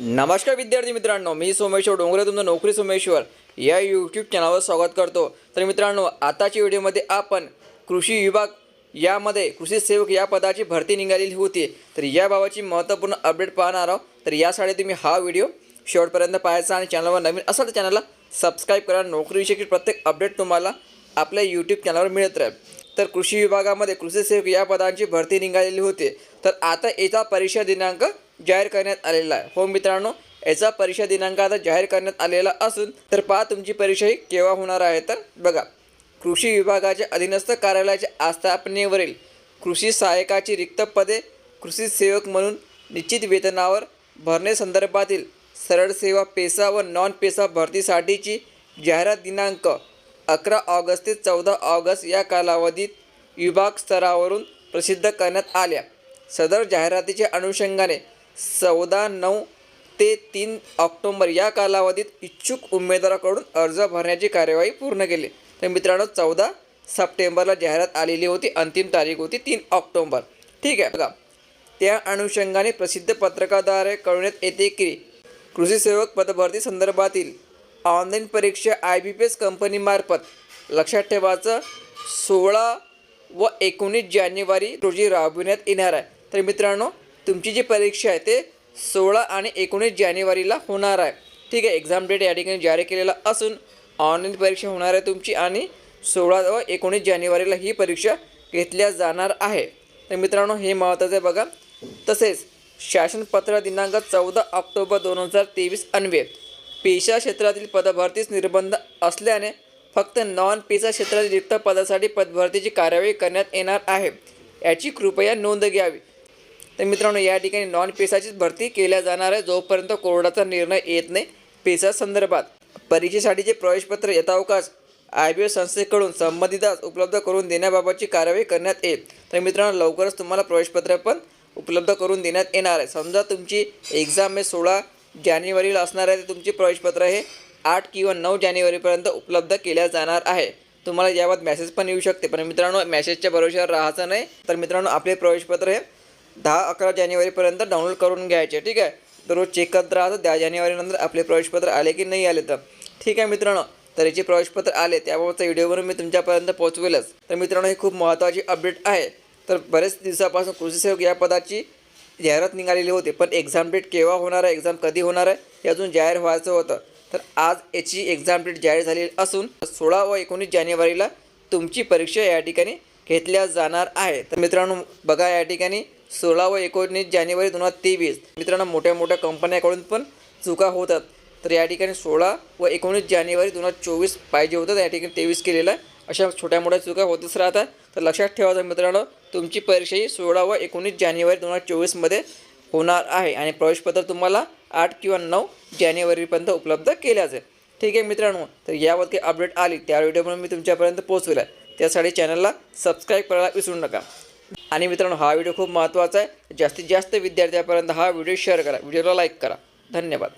नमस्कार विद्यार्थी मित्रांनो मी सोमेश्वर डोंगरे तुमचं नोकरी सोमेश्वर या यूट्यूब चॅनलवर स्वागत करतो. तर मित्रांनो आताच्या व्हिडिओमध्ये आपण कृषी विभाग यामध्ये कृषी सेवक या पदाची भरती निघालेली होती. तर याबाबतची महत्त्वपूर्ण अपडेट पाहणार आहोत. तर यासाठी तुम्ही हा व्हिडिओ शेवटपर्यंत पाहायचा आणि चॅनलवर नवीन असाल तर चॅनलला सबस्क्राईब करा. नोकरीविषयी प्रत्येक अपडेट तुम्हाला आपल्या यूट्यूब चॅनलवर मिळत राहील. तर कृषी विभागामध्ये कृषी सेवक या पदांची भरती निघालेली होती. तर आता येता परीक्षा दिनांक जाहीर करण्यात आलेला आहे. हो मित्रांनो याचा परीक्षा दिनांक आता जाहीर करण्यात आलेला असून तर पहा तुमची परीक्षा ही केव्हा होणार आहे तर बघा. कृषी विभागाच्या अधीनस्थ कार्यालयाच्या आस्थापनेवरील कृषी सहाय्यकाची रिक्त पदे कृषी सेवक म्हणून निश्चित वेतनावर भरण्यासंदर्भातील सरळ सेवा पेसा व नॉन पेसा भरतीसाठीची जाहिरात दिनांक अकरा ऑगस्ट ते चौदा ऑगस्ट या कालावधीत विभाग स्तरावरून प्रसिद्ध करण्यात आल्या. सदर जाहिरातीच्या अनुषंगाने चौदा नऊ ते तीन ऑक्टोंबर या कालावधीत इच्छुक उमेदवाराकडून अर्ज भरण्याची कार्यवाही पूर्ण केली. तर मित्रांनो चौदा सप्टेंबरला जाहिरात आलेली होती. अंतिम तारीख होती तीन ऑक्टोंबर. ठीक आहे. बघा. त्या अनुषंगाने प्रसिद्ध पत्रकाद्वारे कळवण्यात येते की कृषी सेवक पदभरती संदर्भातील ऑनलाईन परीक्षा आय बी पी एस कंपनीमार्फत लक्षात ठेवायचं सोळा व एकोणीस जानेवारी रोजी राबविण्यात येणार आहे. तर मित्रांनो तुमची जी परीक्षा आहे ते सोळा आणि एकोणीस जानेवारीला होणार आहे. ठीक आहे एक्झाम डेट या ठिकाणी जारी केलेला असून ऑनलाईन परीक्षा होणार आहे तुमची आणि सोळा व एकोणीस जानेवारीला ही परीक्षा घेतल्या जाणार आहे. तर मित्रांनो हे महत्त्वाचं आहे बघा. तसेच शासनपत्र दिनांक चौदा ऑक्टोबर दोन हजार तेवीस अन्वये पेशा क्षेत्रातील पदभरतीस निर्बंध असल्याने फक्त नॉन पेशा क्षेत्रातील रिक्त पदासाठी पदभरतीची कार्यवाही करण्यात येणार आहे. याची कृपया नोंद घ्यावी. तर मित्रांनो या ठिकाणी नॉन पेसाचीच भरती केल्या जाणार आहे. जोपर्यंत कोर्टाचा निर्णय येत नाही पेसा संदर्भात परीक्षेसाठीचे प्रवेशपत्र यथावकाश आय बी एस संस्थेकडून संबंधितास उपलब्ध करून देण्याबाबतची कार्यवाही करण्यात येईल. तर मित्रांनो लवकरच तुम्हाला प्रवेशपत्र पण उपलब्ध करून देण्यात येणार आहे. समजा तुमची एक्झाम हे सोळा जानेवारीला असणार आहे तर तुमची प्रवेशपत्र हे आठ किंवा नऊ जानेवारीपर्यंत उपलब्ध केल्या जाणार आहे. तुम्हाला याबाबत मेसेज पण येऊ शकते. पण मित्रांनो मेसेजच्या भरोश्यावर राहायचं नाही. तर मित्रांनो आपले प्रवेशपत्र हे दहा अकरा जानेवारीपर्यंत डाउनलोड करून घ्यायचे ठीक आहे? दररोज चेक करत राहतं दहा जानेवारीनंतर आपले प्रवेशपत्र आले की नाही आले तर. ठीक आहे मित्रांनो तर याचे प्रवेशपत्र आले त्याबाबतचा व्हिडिओवरून मी तुमच्यापर्यंत पोहोचवेलच. तर मित्रांनो ही खूप महत्त्वाची अपडेट आहे. तर बरेच दिवसापासून कृषी सेवक या पदाची जाहिरात निघालेली होती पण एक्झाम डेट केव्हा होणार आहे एक्झाम कधी होणार आहे हे अजून जाहीर व्हायचं होतं. तर आज याची एक्झाम डेट जाहीर झालेली असून सोळा व एकोणीस जानेवारीला तुमची परीक्षा या ठिकाणी घेतल्या जाणार आहे. तर मित्रांनो बघा या ठिकाणी. सोळा व एकोणीस जानेवारी दोन हजार तेवीस. मित्रांनो मोठ्या मोठ्या कंपन्याकडून पण चुका होतात तर या ठिकाणी सोळा व एकोणीस जानेवारी दोन हजार चोवीस पाहिजे होतं या ठिकाणी तेवीस केलेलं आहे. अशा छोट्या मोठ्या चुका होतच राहतात. तर लक्षात ठेवायचं मित्रांनो तुमची परीक्षा ही सोळा व एकोणीस जानेवारी दोन हजार चोवीसमध्ये होणार आहे आणि प्रवेशपत्र तुम्हाला आठ किंवा नऊ जानेवारीपर्यंत उपलब्ध केल्या जाईल ठीक आहे मित्रांनो तर यावर काही अपडेट आली त्या व्हिडिओ मी तुमच्यापर्यंत पोहोचवेल आहे त्यासाठी चॅनलला सबस्क्राईब करायला विसरू नका. आणि मित्रांनो हा व्हिडिओ खूप महत्त्वाचा आहे. जास्तीत जास्त विद्यार्थ्यापर्यंत हा व्हिडिओ शेअर करा. व्हिडिओला लाईक करा. धन्यवाद.